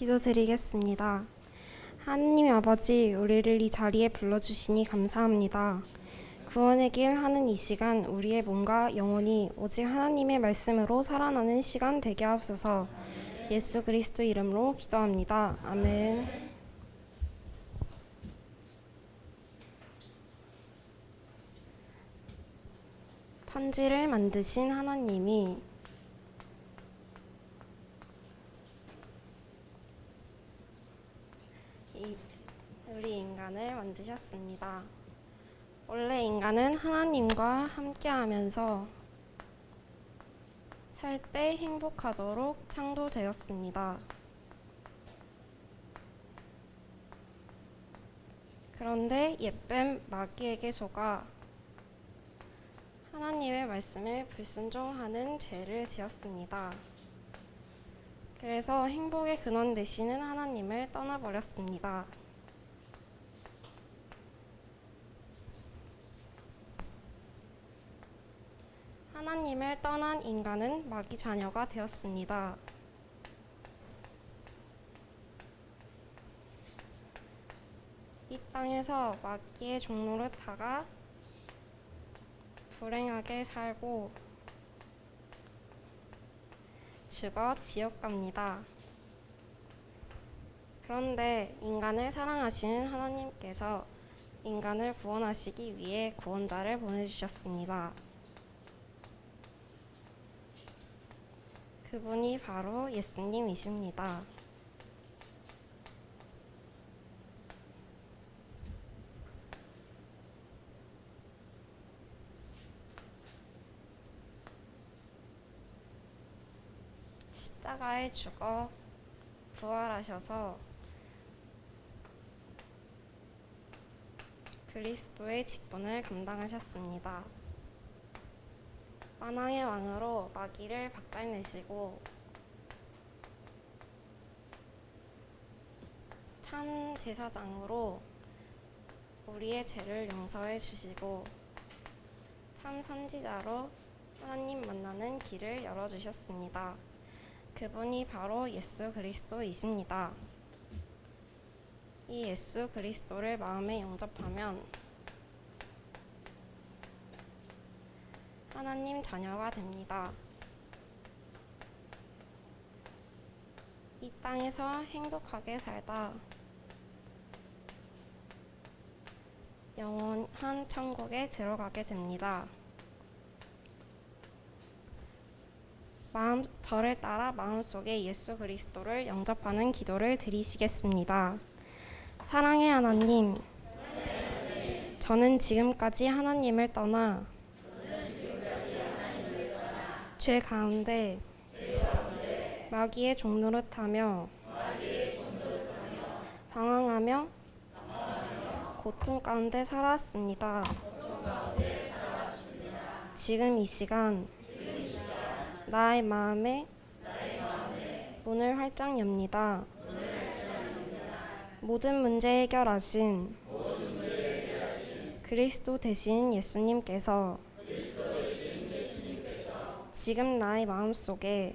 기도드리겠습니다. 하느님 아버지, 우리를 이 자리에 불러주시니 감사합니다. 구원의 길 하는 이 시간, 우리의 몸과 영혼이 오직 하나님의 말씀으로 살아나는 시간 되게 하옵소서. 예수 그리스도 이름으로 기도합니다. 아멘. 천지를 만드신 하나님이 이 우리 인간을 만드셨습니다. 원래 인간은 하나님과 함께하면서 살 때 행복하도록 창조되었습니다. 그런데 예쁜 마귀에게 속아 하나님의 말씀에 불순종하는 죄를 지었습니다. 그래서 행복의 근원 되시는 하나님을 떠나버렸습니다. 하나님을 떠난 인간은 마귀 자녀가 되었습니다. 이 땅에서 마귀의 종로를 타가 불행하게 살고 죽어 지옥 갑니다. 그런데 인간을 사랑하시는 하나님께서 인간을 구원하시기 위해 구원자를 보내주셨습니다. 그분이 바로 예수님이십니다. 십자가에 죽어 부활하셔서 그리스도의 직분을 감당하셨습니다. 만왕의 왕으로 마귀를 박살내시고 참 제사장으로 우리의 죄를 용서해 주시고 참 선지자로 하나님 만나는 길을 열어 주셨습니다. 그분이 바로 예수 그리스도이십니다. 이 예수 그리스도를 마음에 영접하면 하나님 자녀가 됩니다. 이 땅에서 행복하게 살다 영원한 천국에 들어가게 됩니다. 마음 저를 따라 마음속에 예수 그리스도를 영접하는 기도를 드리시겠습니다. 사랑의 하나님, 저는 지금까지 하나님을 떠나 죄 가운데 마귀의 종노릇하며 방황하며 고통 가운데 살아왔습니다. 지금 이 시간 나의 마음에 문을 활짝 엽니다. 모든 문제 해결하신 그리스도 되신 예수님께서 지금 나의 마음 속에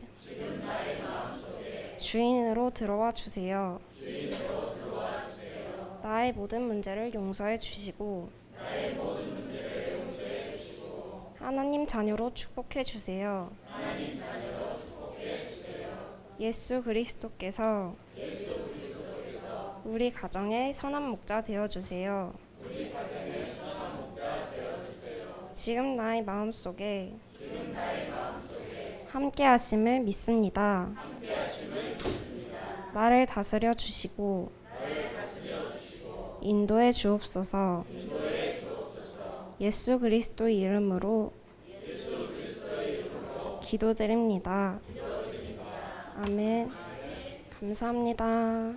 주인으로 들어와 주세요. 나의 모든 문제를 용서해 주시고 하나님 자녀로 축복해 주세요. 예수 그리스도께서 우리 가정의 선한 목자 되어 주세요. 지금 나의 마음 속에 함께 하심을 믿습니다. 나를 다스려 주시고 인도해 주옵소서. 예수 그리스도 이름으로 기도드립니다. 아멘. 감사합니다.